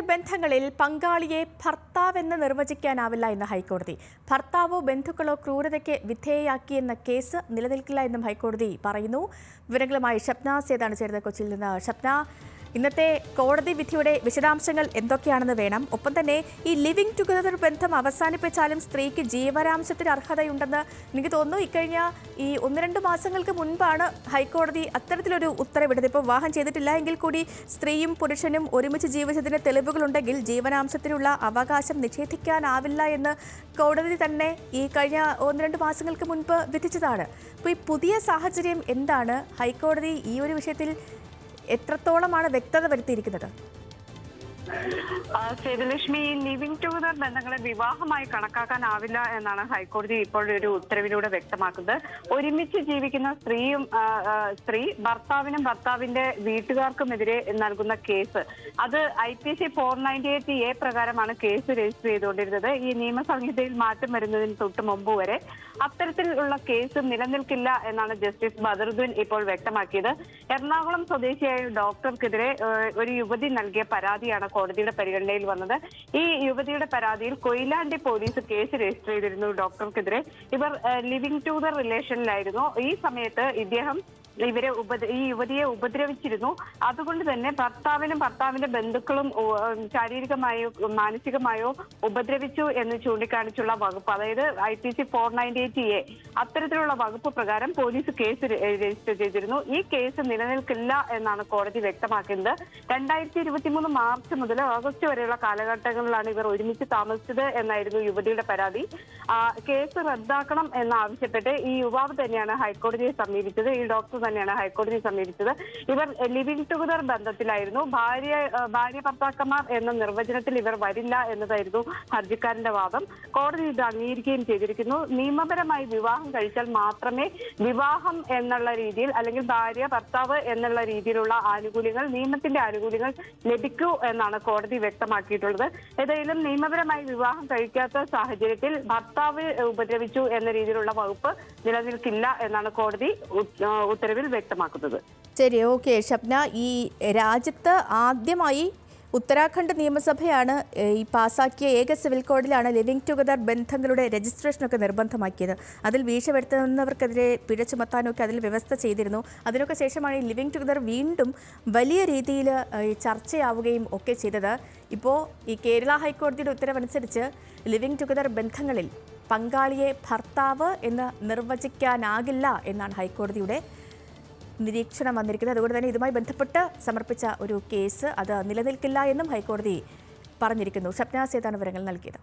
ബന്ധങ്ങളിൽ പങ്കാളിയെ ഭർത്താവെന്ന് നിർവചിക്കാനാവില്ല എന്ന് ഹൈക്കോടതി. ഭർത്താവോ ബന്ധുക്കളോ ക്രൂരതയ്ക്ക് വിധേയയാക്കിയെന്ന കേസ് നിലനിൽക്കില്ല എന്നും ഹൈക്കോടതി പറയുന്നു. വിവരങ്ങളുമായി ഷപ്ന സേതാണ് ചേർന്ന കൊച്ചിയിൽ നിന്ന്. ഷപ്ന ഇന്നത്തെ കോടതി വിധിയുടെ വിശദാംശങ്ങൾ എന്തൊക്കെയാണെന്ന് വേണം. ഒപ്പം തന്നെ ഈ ലിവിംഗ് ടുഗദർ ബന്ധം അവസാനിപ്പിച്ചാലും സ്ത്രീക്ക് ജീവനാംശത്തിന് അർഹതയുണ്ടെന്ന് എനിക്ക് തോന്നുന്നു. ഇക്കഴിഞ്ഞ ഈ ഒന്ന് രണ്ട് മാസങ്ങൾക്ക് മുൻപാണ് ഹൈക്കോടതി അത്തരത്തിലൊരു ഉത്തരവിടുന്നത് ഇപ്പോൾ വിവാഹം ചെയ്തിട്ടില്ല എങ്കിൽ കൂടി സ്ത്രീയും പുരുഷനും ഒരുമിച്ച് ജീവിച്ചതിന് തെളിവുകളുണ്ടെങ്കിൽ ജീവനാംശത്തിനുള്ള അവകാശം നിഷേധിക്കാനാവില്ല എന്ന് കോടതി തന്നെ ഈ കഴിഞ്ഞ ഒന്ന് രണ്ട് മാസങ്ങൾക്ക് മുൻപ് വിധിച്ചതാണ്. അപ്പോൾ ഈ പുതിയ സാഹചര്യം എന്താണ്? ഹൈക്കോടതി ഈ ഒരു വിഷയത്തിൽ എത്രത്തോളമാണ് വ്യക്തത വരുത്തിയിരിക്കുന്നത്? സേതുലക്ഷ്മി ലിവിംഗ് ടുഗദർ ബന്ധങ്ങളെ വിവാഹമായി കണക്കാക്കാനാവില്ല എന്നാണ് ഹൈക്കോടതി ഇപ്പോൾ ഒരു ഉത്തരവിലൂടെ വ്യക്തമാക്കുന്നത്. ഒരുമിച്ച് ജീവിക്കുന്ന സ്ത്രീയും സ്ത്രീ ഭർത്താവിനും ഭർത്താവിന്റെ വീട്ടുകാർക്കുമെതിരെ നൽകുന്ന കേസ്. അത് I P C four ninety eight A പ്രകാരമാണ് കേസ് രജിസ്റ്റർ ചെയ്തുകൊണ്ടിരുന്നത്. ഈ നിയമസംഹിതയിൽ മാറ്റം വരുന്നതിന് തൊട്ട് മുമ്പ് വരെ അത്തരത്തിലുള്ള കേസ് നിലനിൽക്കില്ല എന്നാണ് ജസ്റ്റിസ് ബദറുദ്ദീൻ ഇപ്പോൾ വ്യക്തമാക്കിയത്. എറണാകുളം സ്വദേശിയായ ഡോക്ടർക്കെതിരെ ഒരു യുവതി നൽകിയ പരാതിയാണ് കോടതിയുടെ പരിഗണനയിൽ വന്നത്. ഈ യുവതിയുടെ പരാതിയിൽ കൊയിലാണ്ടി പോലീസ് കേസ് രജിസ്റ്റർ ചെയ്തിരുന്നു ഡോക്ടർക്കെതിരെ. ഇവർ ലിവിംഗ് ടു ദ റിലേഷനിലായിരുന്നു ഈ സമയത്ത് ഇദ്ദേഹം ഇവരെ ഉപദ്ര ഈ യുവതിയെ ഉപദ്രവിച്ചിരുന്നു. അതുകൊണ്ട് തന്നെ ഭർത്താവിനും ഭർത്താവിന്റെ ബന്ധുക്കളും ശാരീരികമായോ മാനസികമായോ ഉപദ്രവിച്ചു എന്ന് ചൂണ്ടിക്കാണിച്ചുള്ള വകുപ്പ്. അതായത് I P C four ninety eight A അത്തരത്തിലുള്ള വകുപ്പ് പ്രകാരം പോലീസ് കേസ് രജിസ്റ്റർ ചെയ്തിരുന്നു. ഈ കേസ് നിലനിൽക്കില്ല എന്നാണ് കോടതി വ്യക്തമാക്കുന്നത്. രണ്ടായിരത്തി ഇരുപത്തി മൂന്ന് മാർച്ച് മുതൽ ഓഗസ്റ്റ് വരെയുള്ള കാലഘട്ടങ്ങളിലാണ് ഇവർ ഒരുമിച്ച് താമസിച്ചത് എന്നായിരുന്നു യുവതിയുടെ പരാതി. കേസ് റദ്ദാക്കണം എന്നാവശ്യപ്പെട്ട് ഈ യുവാവ് തന്നെയാണ് ഹൈക്കോടതിയെ സമീപിച്ചത്. ഈ ഡോക്ടർ തന്നെയാണ് ഹൈക്കോടതിയെ സമീപിച്ചത്. ഇവർ ലിവിംഗ് ടുഗദർ ബന്ധത്തിലായിരുന്നു. ഭാര്യ ഭാര്യ ഭർത്താക്കന്മാർ എന്ന നിർവചനത്തിൽ ഇവർ വരില്ല എന്നതായിരുന്നു ഹർജിക്കാരന്റെ വാദം. കോടതി ഇത് അംഗീകരിക്കുകയും ചെയ്തിരിക്കുന്നു. നിയമപരമായി വിവാഹം കഴിച്ചാൽ മാത്രമേ വിവാഹം എന്നുള്ള രീതിയിൽ അല്ലെങ്കിൽ ഭാര്യ ഭർത്താവ് എന്നുള്ള രീതിയിലുള്ള ആനുകൂല്യങ്ങൾ നിയമത്തിന്റെ ആനുകൂല്യങ്ങൾ ലഭിക്കൂ എന്നാണ് കോടതി വ്യക്തമാക്കിയിട്ടുള്ളത്. ഏതായാലും നിയമപരമായി വിവാഹം കഴിക്കാത്ത സാഹചര്യത്തിൽ ഭർത്താവ് ഉപദ്രവിച്ചു എന്ന രീതിയിലുള്ള വകുപ്പ് നിലനിൽക്കില്ല എന്നാണ് കോടതി ഉ- ആ, ഉത്തരവിൽ വ്യക്തമാക്കുന്നത്. ശരി ഓക്കെ. ഷപ്ന ഈ രാജ്യത്ത് ആദ്യമായി ഉത്തരാഖണ്ഡ് നിയമസഭയാണ് ഈ പാസാക്കിയ ഏക സിവിൽ കോഡിലാണ് ലിവിംഗ് ടുഗദർ ബന്ധങ്ങളുടെ രജിസ്ട്രേഷനൊക്കെ നിർബന്ധമാക്കിയത്. അതിൽ വീഴ്ച വരുത്തുന്നവർക്കെതിരെ പിഴ ചുമത്താനൊക്കെ അതിൽ വ്യവസ്ഥ ചെയ്തിരുന്നു. അതിനൊക്കെ ശേഷമാണ് ഈ ലിവിംഗ് ടുഗദർ വീണ്ടും വലിയ രീതിയിൽ ചർച്ചയാവുകയും ഒക്കെ ചെയ്തത്. ഇപ്പോൾ ഈ കേരള ഹൈക്കോടതിയുടെ ഉത്തരവനുസരിച്ച് ലിവിംഗ് ടുഗദർ ബന്ധങ്ങളിൽ പങ്കാളിയെ ഭർത്താവ് എന്ന് നിർവചിക്കാനാകില്ല എന്നാണ് ഹൈക്കോടതിയുടെ നിരീക്ഷണം വന്നിരിക്കുന്നത്. അതുകൊണ്ട് തന്നെ ഇതുമായി ബന്ധപ്പെട്ട് സമർപ്പിച്ച ഒരു കേസ് അത് നിലനിൽക്കില്ല എന്നും ഹൈക്കോടതി പറഞ്ഞിരിക്കുന്നു. ഷപ്ന സേതാണ് വിവരങ്ങൾ നൽകിയത്.